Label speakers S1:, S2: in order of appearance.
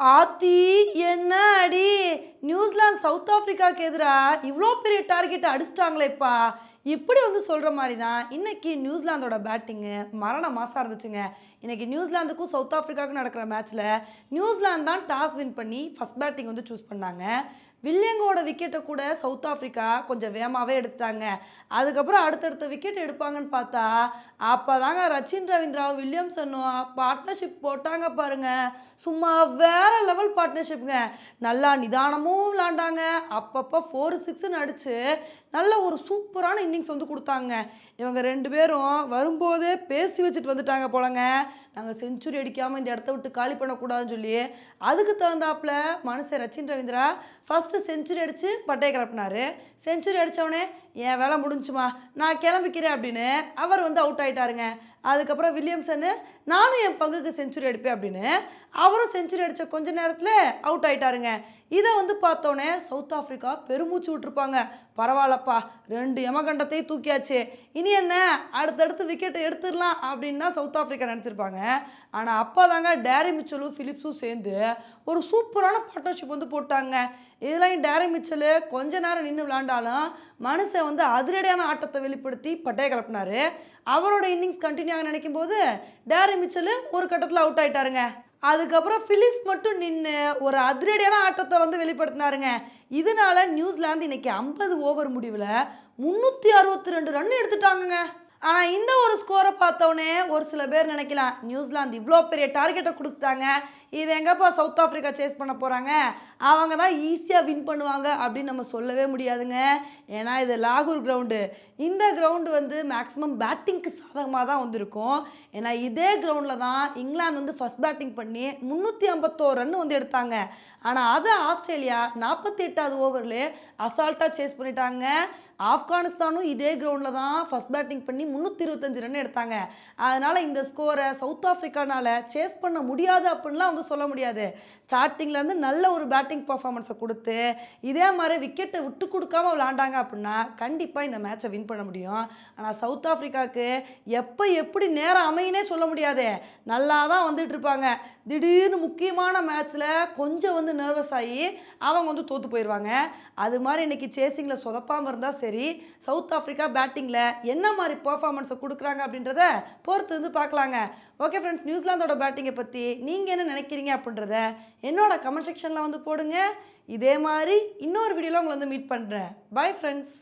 S1: ஆத்தி என்ன அடி நியூசிலாந்து சவுத் ஆப்பிரிக்காவுக்கு எதிராக இவ்வளோ பெரிய டார்கெட்டை அடிச்சிட்டாங்களேப்பா. இப்படி வந்து சொல்கிற மாதிரி தான் இன்னைக்கு நியூசிலாந்தோட பேட்டிங்கு மரண மாசாக இருந்துச்சுங்க. இன்னைக்கு நியூசிலாந்துக்கும் சவுத் ஆஃப்ரிக்காவுக்கும் நடக்கிற மேட்ச்சில் நியூசிலாந்து தான் டாஸ் வின் பண்ணி ஃபஸ்ட் பேட்டிங் வந்து சூஸ் பண்ணாங்க. வில்லியங்கோட விக்கெட்டை கூட சவுத் ஆஃப்ரிக்கா கொஞ்சம் வேகமாகவே எடுத்தாங்க அதுக்கப்புறம் அடுத்தடுத்த விக்கெட் எடுப்பாங்கன்னு பார்த்தா அப்போ தாங்க ரச்சின் ரவீந்திராவும் வில்லியம்சனும் பார்ட்னர்ஷிப் போட்டாங்க பாருங்க. சும்மா வேற லெவல் பார்ட்னர்ஷிப்புங்க நல்லா நிதானமும் விளாண்டாங்க. அப்பப்போ ஃபோர் சிக்ஸ்னு அடித்து நல்ல ஒரு சூப்பரான இன்னிங்ஸ் வந்து கொடுத்தாங்க. இவங்க ரெண்டு பேரும் வரும்போதே பேசி வச்சுட்டு வந்துட்டாங்க போலங்க. நாங்கள் செஞ்சுரி அடிக்காமல் இந்த இடத்த விட்டு காலி பண்ணக்கூடாதுன்னு சொல்லி அதுக்கு தகுந்தாப்புல மனுஷன் ரச்சின் ரவீந்திரா ஃபஸ்ட்டு செஞ்சுரி அடித்து பட்டையை கிளப்பினாரு. செஞ்சுரி அடித்தவொடனே என் வேலை முடிஞ்சுமா? நான் கிளம்பிக்கிறேன் அப்படின்னு அவர் வந்து அவுட் ஆகிட்டாருங்க அதுக்கப்புறம் வில்லியம்சனு நானும் என் பங்குக்கு செஞ்சுரி அடிப்பேன் அப்படின்னு அவரும் செஞ்சுரி அடித்த கொஞ்ச நேரத்தில் அவுட் ஆகிட்டாருங்க இதை வந்து பார்த்தோன்னே சவுத் ஆஃப்ரிக்கா பெருமூச்சு விட்டுருப்பாங்க. பரவாயில்லப்பா ரெண்டு யமகண்டத்தையும் தூக்கியாச்சு. இனி என்ன? அடுத்தடுத்து விக்கெட்டை எடுத்துடலாம் அப்படின்னு தான் சவுத் ஆஃப்ரிக்கா நினச்சிருப்பாங்க. ஆனால் அப்போ தாங்க டேரி மிச்சலும் ஃபிலிப்ஸும் சேர்ந்து ஒரு சூப்பரான பார்ட்னர்ஷிப் வந்து போட்டாங்க. இதெல்லாம் டேரி மிச்சலு. கொஞ்ச நேரம் நின்று விளாண்டாலும் மனுஷன் வந்து அதிரடியான ஆட்டத்தை வெளிப்படுத்தி பட்டையை கிளப்பினார் அவரோட இன்னிங்ஸ் கண்டினியூ ஆக நினைக்கும் போது டேரி மிச்சலு ஒரு கட்டத்தில் அவுட் ஆயிட்டாருங்க. அதுக்கப்புறம் ஃபிலிப்ஸ் மட்டும் நின்று ஒரு அதிரடியான ஆட்டத்தை வந்து வெளிப்படுத்தினாருங்க. இதனால நியூசிலாந்து இன்னைக்கு ஐம்பது ஓவர் முடிவில் முந்நூற்றி அறுபத்தி ரெண்டு ரன் எடுத்துட்டாங்கங்க. ஆனால் இந்த ஒரு ஸ்கோரை பார்த்தோன்னே ஒரு சில பேர் நினைக்கலாம் நியூசிலாந்து இவ்வளோ பெரிய டார்கெட்டை கொடுத்தாங்க இது எங்கப்பா சவுத் ஆஃப்ரிக்கா சேஸ் பண்ண போகிறாங்க அவங்க தான் ஈஸியாக வின் பண்ணுவாங்க அப்படின்னு நம்ம சொல்லவே முடியாதுங்க. ஏன்னா இது லாகூர் கிரவுண்டு இந்த கிரவுண்டு வந்து மேக்ஸிமம் பேட்டிங்க்கு சாதகமாக தான் வந்திருக்கும். ஏன்னா இதே கிரவுண்டில் தான் இங்கிலாந்து வந்து ஃபஸ்ட் பேட்டிங் பண்ணி முந்நூற்றி ஐம்பத்தோரு ரன் வந்து எடுத்தாங்க. ஆனால் அதை ஆஸ்திரேலியா நாற்பத்தி எட்டாவது ஓவரில் அசால்ட்டாக சேஸ் பண்ணிட்டாங்க. ஆப்கானிஸ்தானும் இதே கிரவுண்டில் தான் ஃபஸ்ட் பேட்டிங் பண்ணி முந்நூற்றி இருபத்தஞ்சு ரன் எடுத்தாங்க. அதனால் இந்த ஸ்கோரை சவுத் ஆஃப்ரிக்கானால் சேஸ் பண்ண முடியாது அப்படின்லாம் வந்து சொல்ல முடியாது. ஸ்டார்டிங்லேருந்து நல்ல ஒரு பேட்டிங் பர்ஃபார்மன்ஸை கொடுத்து இதே மாதிரி விக்கெட்டை விட்டு கொடுக்காம விளாண்டாங்க அப்படின்னா கண்டிப்பாக இந்த மேட்சை வின் பண்ண முடியும். ஆனால் சவுத் ஆஃப்ரிக்காவுக்கு எப்போ எப்படி நேரம் அமையினே சொல்ல முடியாது. நல்லா தான் வந்துட்டு இருப்பாங்க. திடீர்னு முக்கியமான மேட்ச்சில் கொஞ்சம் வந்து நர்வஸ் ஆகி அவங்க வந்து தோற்று போயிடுவாங்க அது மாதிரி இன்னைக்கு சேசிங்கில் சொதப்பாமல் இருந்தால் சரி. சரி சவுத் ஆஃப்ரிக்கா பேட்டிங்கில் என்ன மாதிரி பர்ஃபார்மன்ஸை கொடுக்குறாங்க அப்படின்றத பொறுத்து வந்து பார்க்கலாங்க. ஓகே ஃப்ரெண்ட்ஸ் நியூசிலாந்தோட பேட்டிங்கை பற்றி நீங்கள் என்ன நினைக்கிறீங்க அப்படின்றத என்னோட கமெண்ட் செக்ஷனில் வந்து போடுங்க. இதே மாதிரி இன்னொரு வீடியோவில் உங்களை வந்து மீட் பண்ணுறேன் பாய் ஃப்ரெண்ட்ஸ்